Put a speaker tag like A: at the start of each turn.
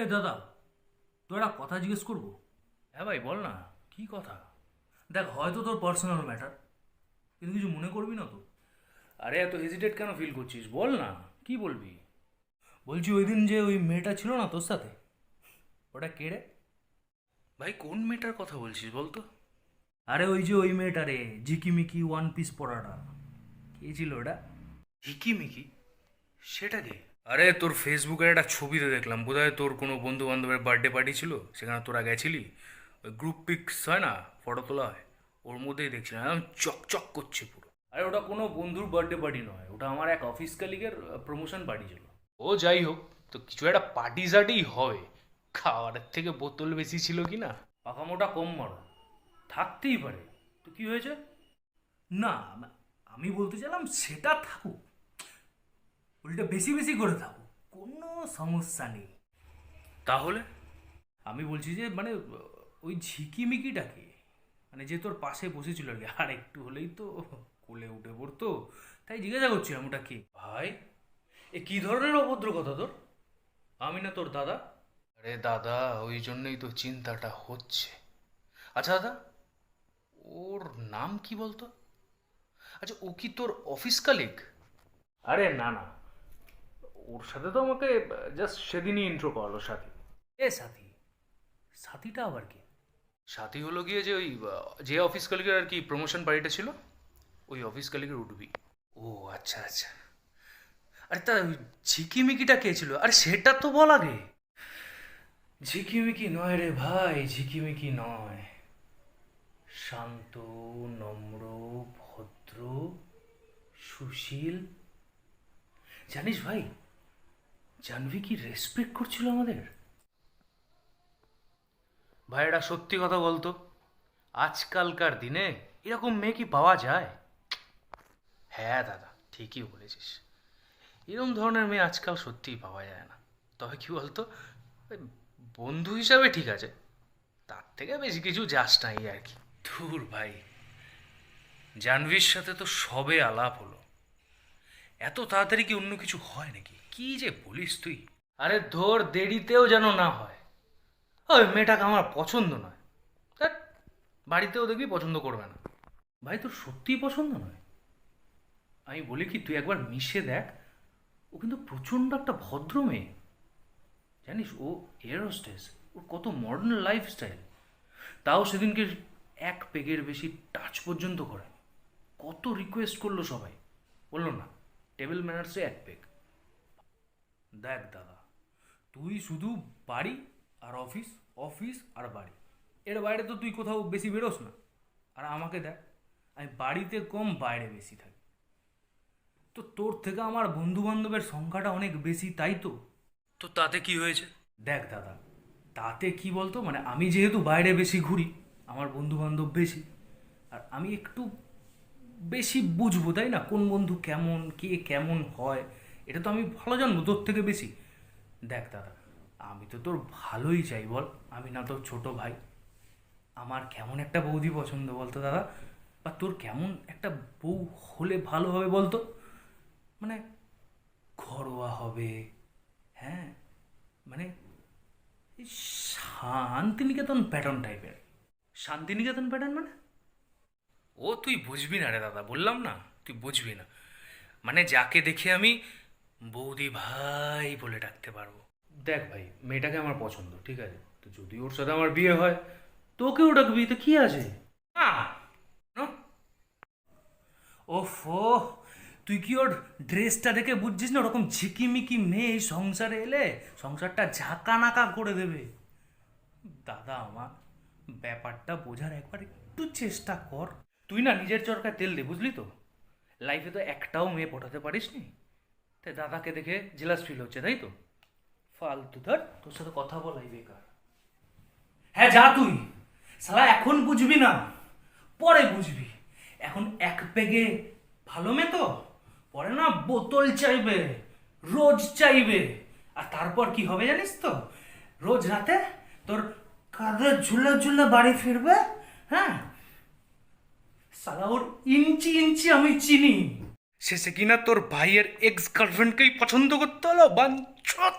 A: এ দাদা তোর একটা কথা জিজ্ঞেস করব?
B: হ্যাঁ ভাই বল না। কি কথা?
A: দেখ হয়তো তোর পার্সোনাল ম্যাটার কিন্তু কিছু মনে করবি না তো।
B: আরে এত হেজিটেট কেন ফিল করছিস? বল না কি বলবি?
A: বলছি ওই দিন যে ওই মেয়েটা ছিল না তোর সাথে ওটা কে রে?
B: ভাই কোন মেয়েটার কথা বলছিস বলতো
A: আরে ওই যে ওই মেয়েটা রে ঝিকিমিকি ওয়ান পিস পরাটা। কে ছিল ওটা?
B: ঝিকিমিকি সেটা কে? আরে তোর ফেসবুকের একটা ছবিতে দেখলাম। বোধহয় তোর কোনো বন্ধু বান্ধবের বার্থডে পার্টি ছিল? সেখানে তোরা গেছিলি? ওই গ্রুপ পিক্স হয় না? ফটো তোলা হয়? ওর মধ্যেই দেখছিলাম। একদম চকচক করছে পুরো। আরে ওটা কোনো বন্ধুর বার্থডে পার্টি নয়। ওটা আমার এক অফিস কালিগের প্রমোশন পার্টি ছিল। ও যাই হোক, তো কিছু একটা পার্টি সার্টি হবে। খাওয়ারের থেকে বোতল বেশি ছিল কি না? পাকা মোটা কম মারো থাকতেই পারে। তো কি হয়েছে?
A: না, আমি বলতে চাইলাম সেটা থাকুক। উল্টে বেশি বেশি করে থাকুক কোনো সমস্যা নেই।
B: তাহলে?
A: আমি বলছি যে মানে ওই ঝিকিমিকিটাকে মানে যে তোর পাশে বসেছিল আর কি আর একটু হলেই তো কোলে উঠে পড়তো। তাই জিজ্ঞাসা করছিলাম ওটা কে?
B: ভাই এ কি ধরনের অভদ্র কথা তোর? আমি না তোর দাদা? আরে দাদা ওই জন্যই তো চিন্তাটা হচ্ছে। আচ্ছা দাদা ওর নাম কি বলতো? আচ্ছা ও কি তোর অফিস কালিক আরে না না। ওর সাথে তো আমাকে জাস্ট সেদিনই ইন্ট্রো করালো সাথী।
A: এ সাথী? সাথীটা আবার কি?
B: সাথী হলো গিয়ে যে ওই যে অফিস কালিগের আর কি প্রমোশন পার্টিটা ছিল ওই অফিস কালিগের উঠবি ও আচ্ছা আচ্ছা। আরে তা ঝিকিমিকিটা কে ছিল? আরে সেটা তো বল আগে। ঝিকিমিকি নয় রে ভাই ঝিকিমিকি নয়। শান্ত নম্র ভদ্র সুশীল। জানিস ভাই জানভি কি রেসপেক্ট করছিল আমাদের? ভাই এটা সত্যি কথা বলতো আজকালকার দিনে এরকম মেয়ে কি পাওয়া যায়? হ্যাঁ দাদা ঠিকই বলেছিস। এরকম ধরনের মেয়ে আজকাল সত্যিই পাওয়া যায় না। তবে কি বলতো বন্ধু হিসাবে ঠিক আছে তার থেকে বেশি কিছু যাস নাই আর কি। ধুর ভাই জাহ্নবীর সাথে তো সবে আলাপ হলো। এত তাড়াতাড়ি কি অন্য কিছু হয় নাকি? কি যে বলিস তুই? আরে ধর দেরিতেও যেন না হয়। ওই মেয়েটাকে আমার পছন্দ নয়। বাড়িতেও দেখবি পছন্দ করবে না। ভাই তোর সত্যিই পছন্দ নয়? আমি বলি কি তুই একবার মিশে দেখ ও কিন্তু প্রচণ্ড একটা ভদ্র মেয়ে। জানিস ও এয়ার হোস্টেস ওর কত মডার্ন লাইফস্টাইল তাও সেদিনকে এক পেগের বেশি টাচ পর্যন্ত করে কত রিকোয়েস্ট করল সবাই। বলল না টেবিল ম্যানার্সে এক পেগ
A: দেখ দাদা, তুই শুধু বাড়ি আর অফিস অফিস আর বাড়ি। এর বাইরে তো তুই কোথাও বেশি বেরোস না। আর আমাকে দেখ, আমি বাড়িতে কম বাইরে বেশি থাকি। তো তোর থেকে আমার বন্ধু বান্ধবের সংখ্যাটা অনেক বেশি, তাই তো?
B: তো তাতে কি হয়েছে?
A: দেখ দাদা, তাতে কি বলতো? মানে আমি যেহেতু বাইরে বেশি ঘুরি, আমার বন্ধু বান্ধব বেশি, আর আমি একটু বেশি বুঝব, তাই না? কোন বন্ধু কেমন, কে কেমন হয় এটা তো আমি ভালো জানব, তোর থেকে বেশি। দেখ দাদা, আমি তো তোর ভালোই চাই, বল। আমি না তোর ছোট ভাই। আমার কেমন একটা বৌদি পছন্দ, বলতো দাদা। বা তোর কেমন একটা বউ হলে ভালো হবে, বলতো। মানে ঘরোয়া হবে হ্যাঁ? মানে শান্তিনিকেতন প্যাটার্ন টাইপের শান্তিনিকেতন প্যাটার্ন মানে?
B: ও, তুই বুঝবি না রে দাদা, বললাম না, তুই বুঝবি না। মানে যাকে দেখে আমি বৌদি ভাই বলে ডাকতে পারব। দেখ ভাই, মেয়েটাকে আমার পছন্দ, ঠিক আছে? তো যদি ওর সাথে আমার বিয়ে হয়, তোকেও ডাকবি, তো কি আছে?
A: ওফো, তুই কি ওর ড্রেসটা দেখে বুঝছিস না? ওরকম ঝিকিমিকি মেয়ে এই সংসারে এলে সংসারটা ঝাঁকা নাকা করে দেবে। দাদা, আমার ব্যাপারটা বোঝার একবার একটু চেষ্টা কর।
B: তুই না নিজের চরকায় তেল দে, বুঝলি তো? লাইফে তো একটাও মেয়ে পটাতে পারিস নি তাই দাদাকে দেখে জেলাস ফিল হচ্ছে, তাই তো? ফালতু, ধর। তোর সাথে কথা বলাই বেকার।
A: হ্যাঁ যা তুই। সালা এখন বুঝবি না। পরে বুঝবি। এখন এক পেগে ভালো মেয়ে তো? পরে না বোতল চাইবে, রোজ চাইবে। আর তারপর কি হবে জানিস তো? রোজ রাতে তোর কাঁধে ঝুলে ঝুলে বাড়ি ফিরবে হ্যাঁ? সালা ওর ইঞ্চি ইঞ্চি আমি চিনি।
B: শেষে কিনা তোর ভাইয়ের এক্স গার্লফ্রেন্ডকেই পছন্দ করতে হলো? বাঞ্চত